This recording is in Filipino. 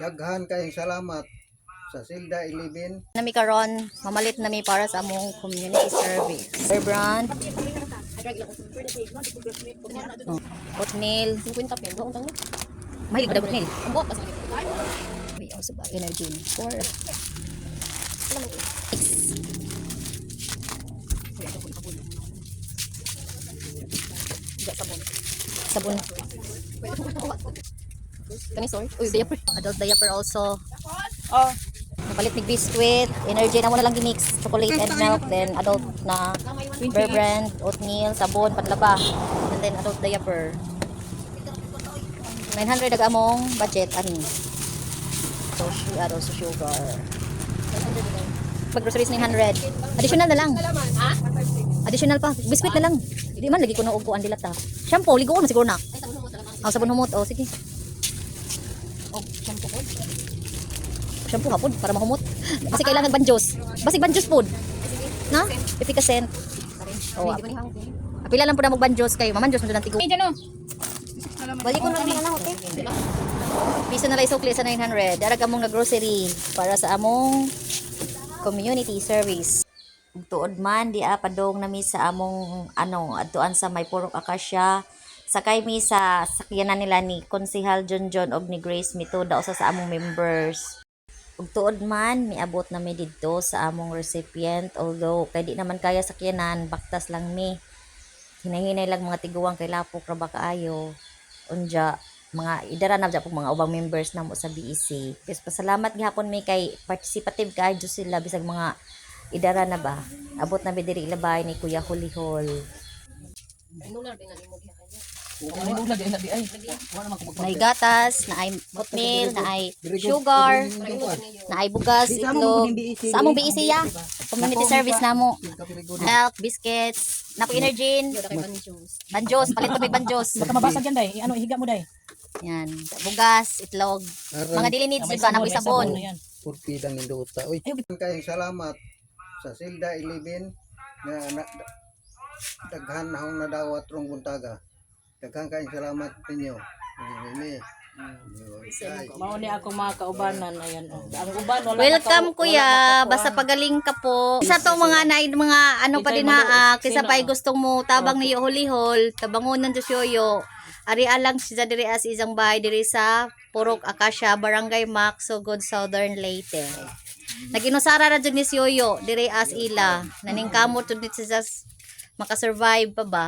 Daghan kayong salamat sa Silda 11. Nami karon mamalit nami para sa among community service. Air brand. Oatmeal. 50 peso. Mahilig ba oatmeal? May also ba energy ni for sabon. Kani sorry. Uy, diaper. Adult diaper also. Oh, Napalit ni biscuit, energy na mo na lang gimix, chocolate and milk, then adult na bear brand, oatmeal, sabon, panlaba, and then adult diaper. 900 ang among budget, ani. So, ano, sa sugar. Pag groceries 900. Additional na lang. Additional pa. Biscuit na lang. Hindi man, lagi ko na uguan dilat ta. Shampoo, liguan mo siguro na. Oh, sabon humot. Oh, sige. Shampoo ko shampoo hapon para mahumot. Kasi kailangan banjos. Basig banjos pod. Na? 50 ka cent. Oh, Apila lang po na magbanjos kayo. Mamanjos mo doon ang tigo. Ay, dyan o. Balik ko na lang na okay. Piso na lang isukli sa 900. Darag among na grocery para sa among community service. Tuod man di a padong nami sa among ano adtuan sa may purok akasya sakay mi sa sakyanan nila ni Konsehal John John og ni Grace Mituda usa sa among members. Ug tuod man miabot na mi didto sa among recipient although kay di naman kaya sakyanan baktas lang mi. Hinahinay lang mga tiguang kay lapok ra kaayo. Unja mga idara na po mga ubang members na mo sa BEC. Yes, pasalamat gihapon mi kay participative kay sila bisag mga idara na ba. Abot na mi diri ilabay ni Kuya Hulihol. Na ay gatas, na ay oatmeal, na ay sugar, na ay bugas, itlog. Sa among BEC ya. Community service namo. Milk, biscuits, na po energy. Banjos, palit may banjos. Baka mabasag yan, day. Ano, ihiga mo, day. Yan, bugas, itlog. Mga daily needs May yun ba? sabon, Napoy may sabon. sabon, yan. Purpidang Induta. Uy, kayong salamat sa Silda 11 na, na daghan na akong nadawat rong buntaga. Daghan kayong salamat ninyo. Ini. Mao ni ako mga kaubanan. Ayan, oh. Ang uban, wala Welcome kuya, basta pagaling ka po. Isa to mga naid mga ano pa din ha, ah, kisa pa gustong mo tabang ni Hulihol, tabangonan to yoyo. Ari alang siya diri as isang bahay diri sa Purok Akasya, Barangay Maxo, Good Southern Leyte. Naginusara ra jud ni si Yoyo diri as ila. Naning kamot jud ni siya makasurvive pa ba.